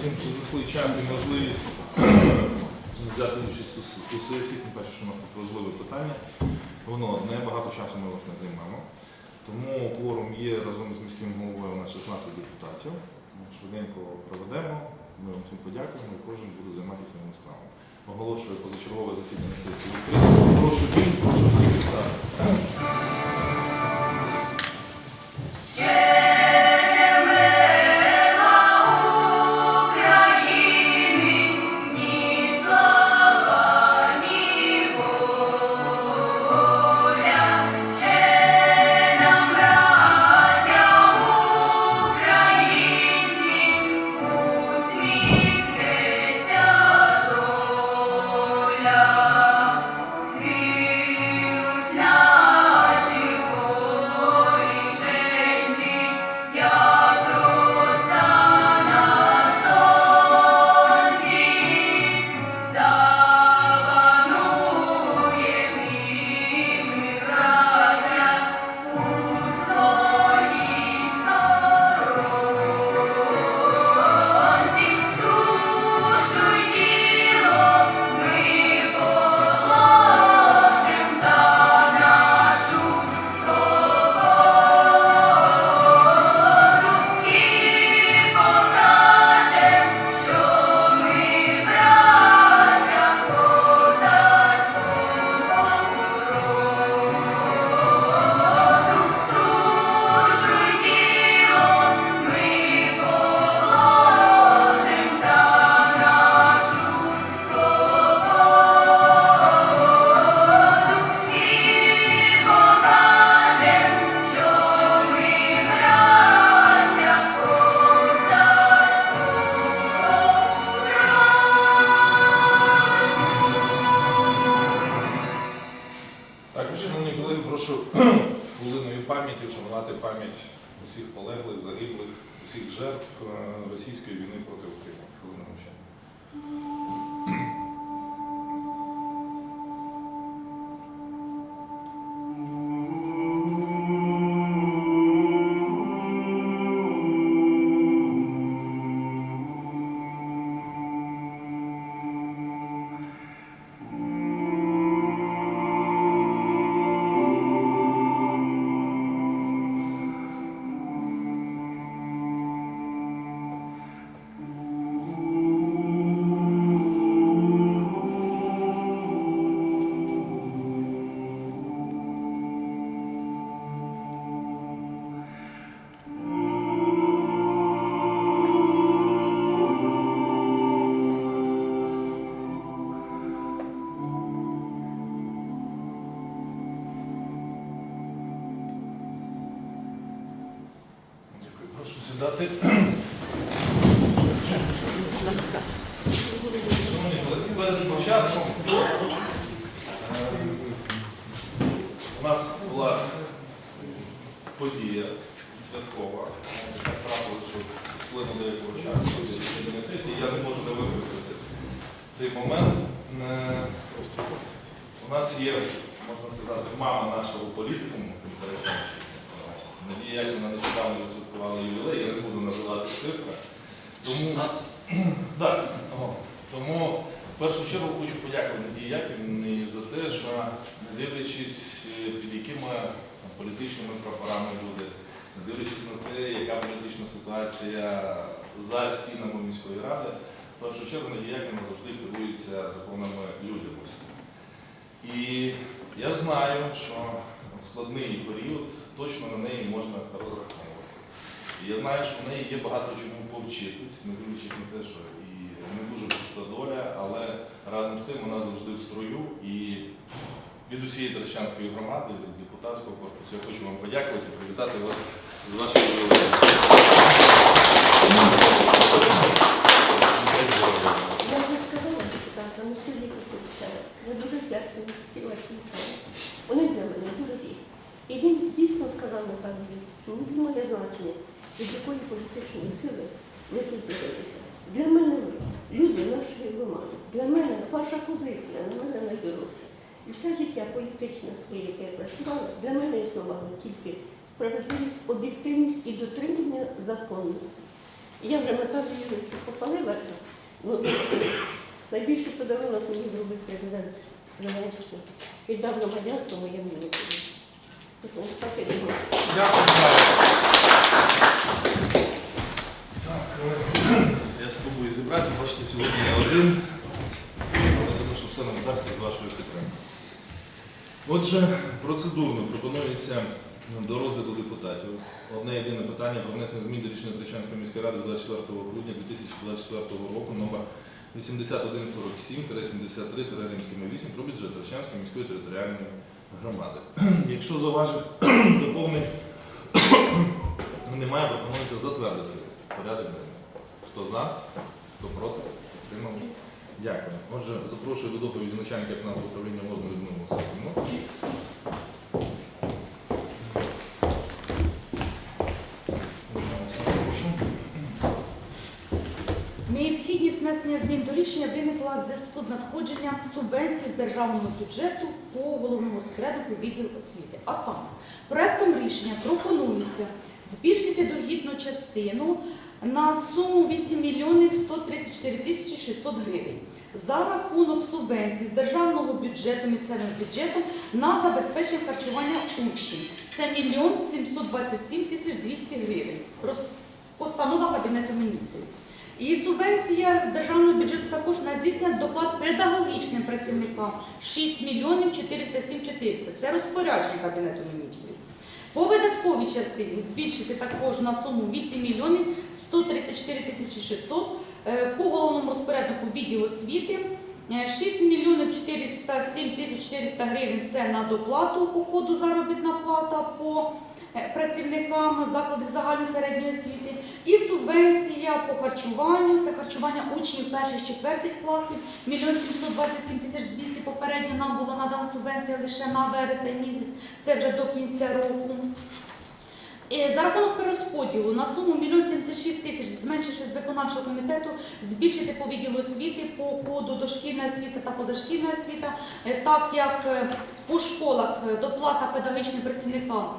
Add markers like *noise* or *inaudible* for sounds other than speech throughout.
всім, що знайшли час і можливість взяти участь у сесії, тим паче, що у нас тут важливе питання. Воно одне, багато часу ми вас не займемо. Тому кворум є разом з міським головою у нас 16 депутатів. Швиденько проведемо. Ми вам всім подякуємо і кожен буде займатися своїми справами. Оголошую позачергове засідання сесії. Прошу він, прошу всіх встати. У нас була подія святкова, яка трапилася, що вплинула деякого часу до засідання сесії. Я не можу не використати цей момент. Е, У нас є, можна сказати, мама нашого Тимпереченко. Надія Яківна нещодавно відсвяткувала ювілей, я не буду називати цифри. Тому, *clears throat* Так. О, Тому в першу чергу хочу подякувати Надії Яківні за те, що не дивлячись, е, під якими політичними прапорами люди, не дивлячись на те, яка політична ситуація за стінами міської ради, в першу чергу Надія Яківна завжди керується законами людяності. І я знаю, що складний період точно на неї можна розраховувати. І я знаю, що в неї є багато чому повчитись, не дивлячись на те, що і не дуже проста доля, але разом з тим вона завжди в строю. І від усієї Трещанської громади, від депутатського корпусу, я хочу вам подякувати і привітати вас з вашою ювілеєм. Я вже сказала депутатам, у селі Костючара, я дуже вдячна за всі ваші вітання. Вони для мене дуже різні. І він дійсно сказав Михайло Вікторович, що не має значення, від якої політичної сили ви тут з'явилися. Для мене люди нашої громади, для мене ваша позиція, на мене найдорожча. І все життя політичне своє, яке я працювала, для мене існувало тільки справедливість, об'єктивність і дотримання законності. І Я вже Наталію Юрійовичу попалилася, ну десь найбільший подарунок мені зробив президент Зеленський. Віддав громадянство моєму і. Дякую. Сьогодні я один. Думаю, що все нам вдасться з вашою підтримкою. Отже, процедурно пропонується до розгляду депутатів одне єдине питання про внесення змін до рішення Трещанської міської ради 24 грудня 2024 року номер 8147-73-8 про бюджет Трещанської міської територіальної громади. *clears throat* Якщо зауважень *clears throat* доповнень *clears throat* немає, пропонується затвердити порядок. Хто за, хто проти, підтримались. Дякую. Отже, запрошую до доповіді начальника фінансового управління Возну Людмилу. Прошу. Необхідність внесення змін до рішення виникла в зв'язку з надходженням субвенцій з державного бюджету по головному розпоряднику відділу освіти. А саме, проектом рішення пропонується збільшити дохідну частину на суму 8 мільйонів 134 тисячі 600 гривень за рахунок субвенцій з державного бюджету місцевим бюджетом на забезпечення харчування учнів. Це мільйон 727 тисяч 200 гривень. Постанова Кабінету міністрів. І субвенція з державного бюджету також на здійснення доклад педагогічним працівникам 6 мільйонів 407 400. Це розпорядження Кабінету міністрів. По видатковій частині збільшити також на суму 8 мільйонів 134 тисячі 600. Е, По головному розпоряднику відділу освіти е, 6 мільйонів 407 тисяч 400 гривень це на доплату по коду заробітна плата по е, працівникам закладів загальної середньої освіти. І субвенція по харчуванню, це харчування учнів перших четвертих класів, 1 727 тисяч 200 попередньо нам була надана субвенція лише на вересень місяць, це вже до кінця року. За рахунок перерозподілу на суму 1 76 тисяч, зменшивши з виконавчого комітету, збільшити по відділу освіти по коду дошкільна освіта та позашкільна освіта, Е, так як е, по школах е, доплата педагогічним працівникам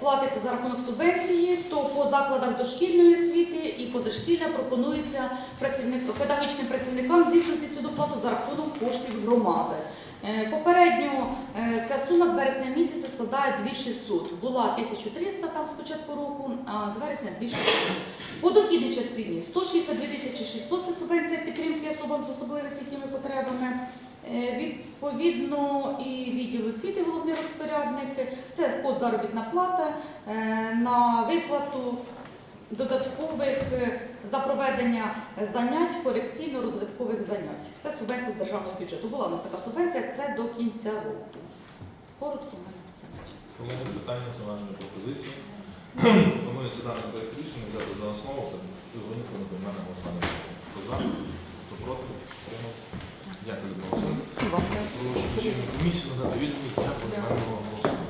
платиться за рахунок субвенції, то по закладах дошкільної освіти і позашкілля пропонується працівник, педагогічним працівникам здійснити цю доплату за рахунок коштів громади. Е, Попередньо е, ця сума з вересня місяця складає 2600. Була 1300 там з початку року, а з вересня 2600. По дохідній частині 162 600 це субвенція підтримки особам з особливими освітніми потребами. Е, Відповідно, і відділ освіти головний розпорядник. Це код заробітна плата на виплату додаткових е, за проведення занять, корекційно-розвиткових занять. Це субвенція з державного бюджету. Була у нас така субвенція, це до кінця року. Коротко в мене все. Колеги, питання, зауваження, пропозиції. Пропонується даний проект рішення взяти за основу та виникнути на поіменне голосування. Хто за, хто проти, підтримався. Дякую, Олександрівна. Прошу комісію надати відповідь для поіменного голосування.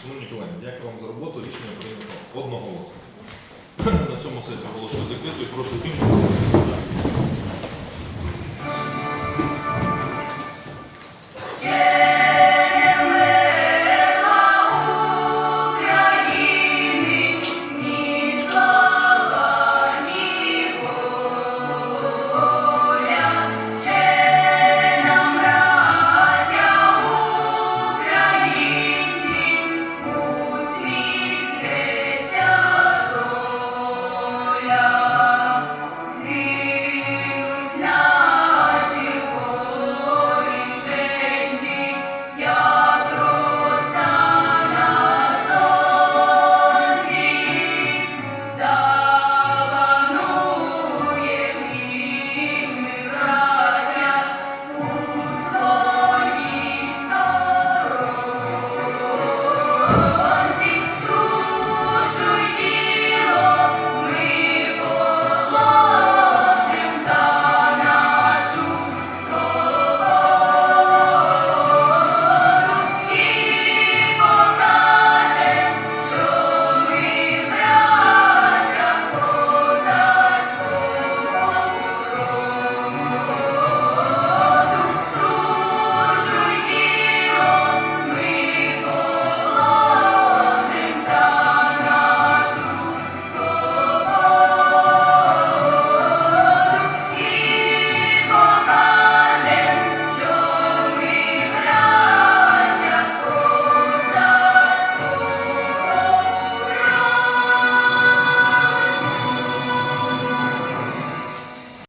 Шановні колеги, дякую вам за роботу. Рішення прийнято одноголосно. На цьому сесію оголошую закритою. Прошу кілька.